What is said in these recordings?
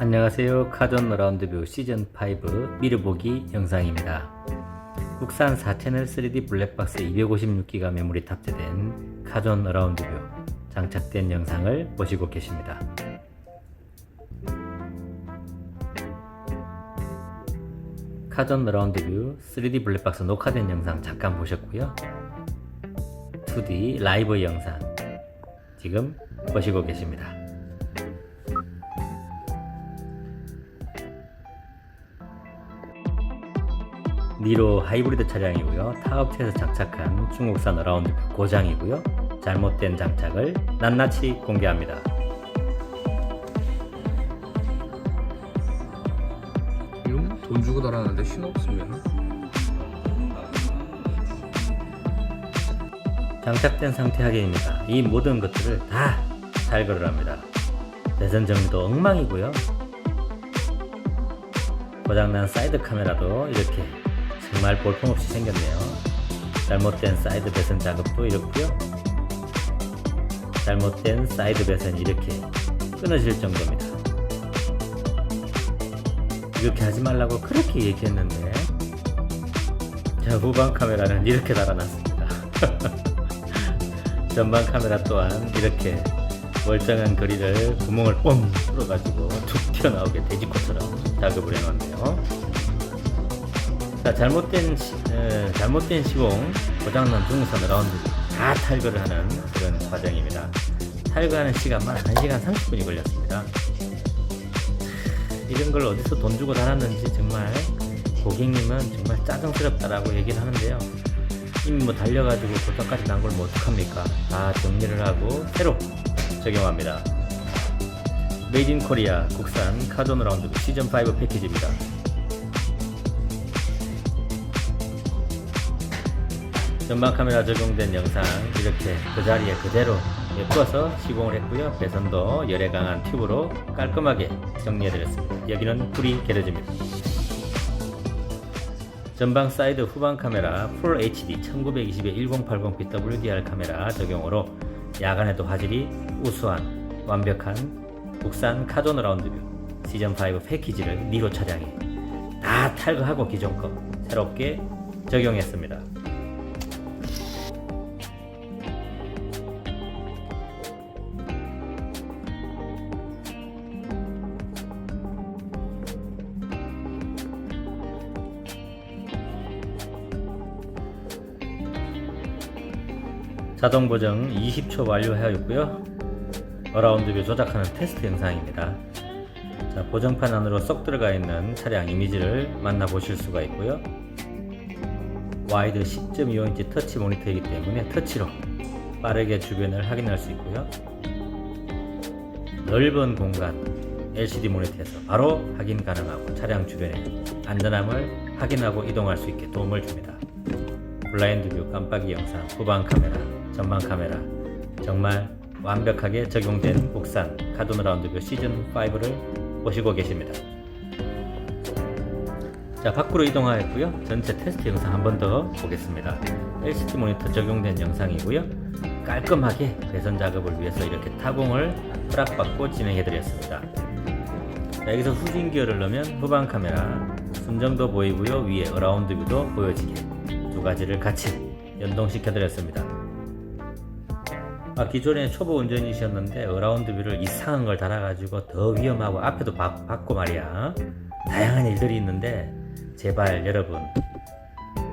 안녕하세요. 카전 라운드 뷰 시즌5 미르보기 영상입니다. 국산 4채널 3D 블랙박스 256기가 메모리 탑재된 카전 라운드 뷰 장착된 영상을 보시고 계십니다. 카전 라운드 뷰 3D 블랙박스 녹화된 영상 잠깐 보셨고요. 2D 라이브 영상 지금 보시고 계십니다. 니로 하이브리드 차량이고요. 타 업체에서 장착한 중국산 어라운드 고장이고요. 잘못된 장착을 낱낱이 공개합니다. 이런 돈 주고 달았는데 신호 없으면 장착된 상태 확인입니다. 이 모든 것들을 다 탈거를 합니다. 배선 정리도 엉망이고요. 고장난 사이드 카메라도 이렇게 정말 볼품없이 생겼네요. 잘못된 사이드 배선 작업도 이렇고요. 잘못된 사이드 배선이 이렇게 끊어질 정도입니다. 이렇게 하지 말라고 그렇게 얘기했는데 자 후방 카메라는 이렇게 달아놨습니다. 전방 카메라 또한 이렇게 멀쩡한 거리를 구멍을 뻥 뚫어가지고 툭 튀어나오게 돼지코처럼 작업을 해놨네요. 자 잘못된 시, 에, 잘못된 시공 고장난 중국산 라운드 다 탈거를 하는 그런 과정입니다. 탈거하는 시간만 1시간 30분이 걸렸습니다. 이런 걸 어디서 돈 주고 달았는지 정말 고객님은 정말 짜증스럽다라고 얘기를 하는데요. 이미 뭐 달려가지고 도착까지 난 걸 뭐 어떡합니까? 다 정리를 하고 새로 적용합니다. 메이드 인 코리아 국산 카돈 라운드 시즌5 패키지입니다. 전방 카메라 적용된 영상 이렇게 그 자리에 그대로 엮어서 시공을 했고요. 배선도 열에 강한 튜브로 깔끔하게 정리해드렸습니다. 여기는 불이 게려집니다. 전방 사이드 후방 카메라 풀 HD 1920에 1080p WDR 카메라 적용으로 야간에도 화질이 우수한 완벽한 국산 카존 라운드뷰 시즌5 패키지를 니로 차량에 다 탈거하고 기존 거 새롭게 적용했습니다. 자동 보정 20초 완료하였고요. 어라운드뷰 조작하는 테스트 영상입니다. 자, 보정판 안으로 쏙 들어가 있는 차량 이미지를 만나보실 수가 있고요. 와이드 10.25인치 터치 모니터이기 때문에 터치로 빠르게 주변을 확인할 수 있고요. 넓은 공간 LCD 모니터에서 바로 확인 가능하고 차량 주변의 안전함을 확인하고 이동할 수 있게 도움을 줍니다. 블라인드 뷰 깜빡이 영상, 후방 카메라, 전방 카메라 정말 완벽하게 적용된 국산 카돈 라운드 뷰 시즌 5를 보시고 계십니다. 자 밖으로 이동하였고요. 전체 테스트 영상 한 번 더 보겠습니다. LCD 모니터 적용된 영상이고요. 깔끔하게 배선 작업을 위해서 이렇게 타공을 허락받고 진행해드렸습니다. 자, 여기서 후진 기어를 넣으면 후방 카메라 순정도 보이고요. 위에 어라운드 뷰도 보여지게 두 가지를 같이 연동시켜 드렸습니다. 아, 기존에 초보 운전이셨는데 어라운드 뷰를 이상한 걸 달아가지고 더 위험하고 앞에도 박, 박고 말이야 다양한 일들이 있는데 제발 여러분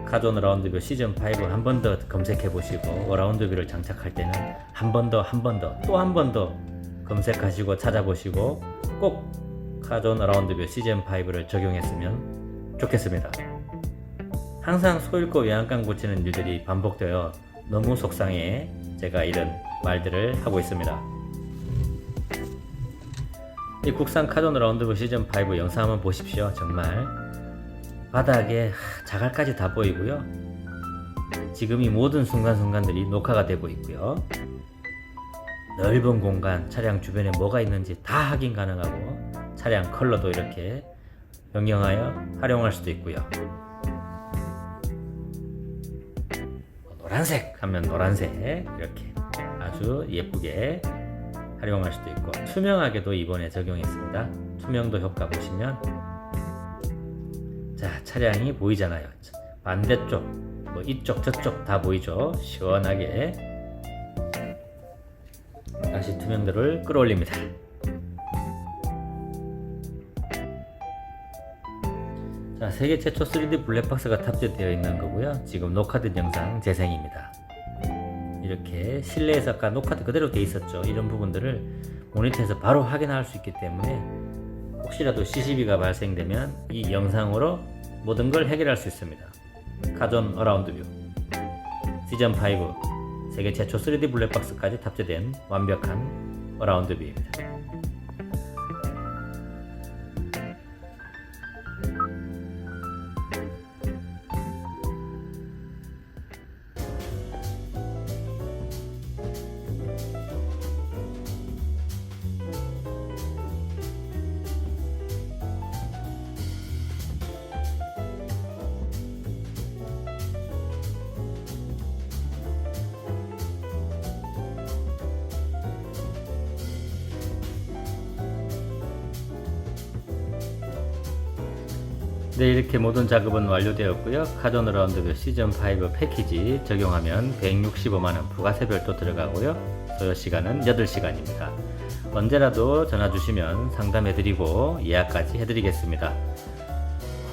카존 어라운드 뷰 시즌 5 한 번 더 검색해 보시고 어라운드 뷰를 장착할 때는 한 번 더 한 번 더 또 한 번 더 검색하시고 찾아보시고 꼭 카존 어라운드 뷰 시즌 5를 적용했으면 좋겠습니다. 항상 소 잃고 외양간 고치는 일들이 반복되어 너무 속상해 제가 이런 말들을 하고 있습니다. 이 국산 카존 라운드부 시즌 5 영상 한번 보십시오. 정말 바닥에 자갈까지 다 보이고요. 지금 이 모든 순간순간들이 녹화가 되고 있고요. 넓은 공간, 차량 주변에 뭐가 있는지 다 확인 가능하고 차량 컬러도 이렇게 변경하여 활용할 수도 있고요. 노란색 하면 노란색 이렇게 아주 예쁘게 활용할 수도 있고 투명하게도 이번에 적용했습니다. 투명도 효과 보시면 자 차량이 보이잖아요. 반대쪽 뭐 이쪽 저쪽 다 보이죠. 시원하게 다시 투명도를 끌어올립니다. 자, 세계 최초 3D 블랙박스가 탑재되어 있는 거고요. 지금 녹화된 영상 재생입니다. 이렇게 실내에서 아까 녹화도 그대로 돼 있었죠. 이런 부분들을 모니터에서 바로 확인할 수 있기 때문에 혹시라도 CCB가 발생되면 이 영상으로 모든 걸 해결할 수 있습니다. 카존 어라운드 뷰 시즌 5 세계 최초 3D 블랙박스까지 탑재된 완벽한 어라운드 뷰입니다. 네, 이렇게 모든 작업은 완료되었고요. 카존 어라운드 시즌 5 패키지 적용하면 165만원 부가세 별도 들어가고요. 소요 시간은 8시간입니다. 언제라도 전화 주시면 상담해드리고 예약까지 해드리겠습니다.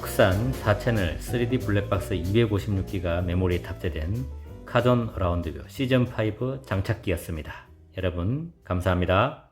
국산 4채널 3D 블랙박스 256기가 메모리 탑재된 카존 어라운드 시즌 5 장착기였습니다. 여러분, 감사합니다.